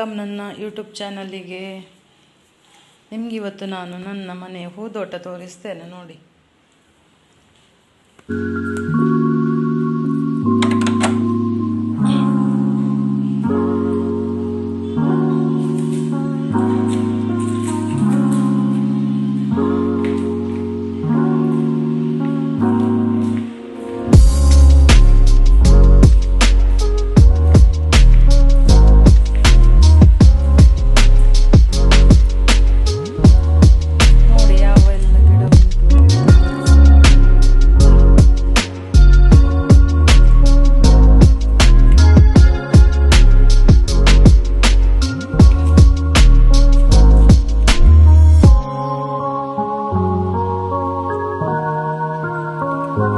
Welcome ನನ್ನ YouTube ಚಾನಲಿಗೆ. ನಿಮಗಿವತ್ತು ನಾನು ನನ್ನ ಮನೆಯ ಹೂದೋಟ ತೋರಿಸ್ತೇನೆ ನೋಡಿ. ಇಷ್ಟೇ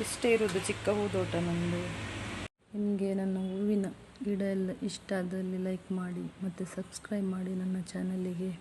ಇಷ್ಟೇ ಇರೋದು, ಚಿಕ್ಕ ಹೂದೋಟ ನಮ್ಮದು ನಿಮಗೆ ನನ್ನ ಹೂವಿನ ಗಿಡ ಎಲ್ಲ ಇಷ್ಟ ಆದಲ್ಲಿ ಲೈಕ್ ಮಾಡಿ ಮತ್ತು ಸಬ್ಸ್ಕ್ರೈಬ್ ಮಾಡಿ ನನ್ನ ಚಾನಲಿಗೆ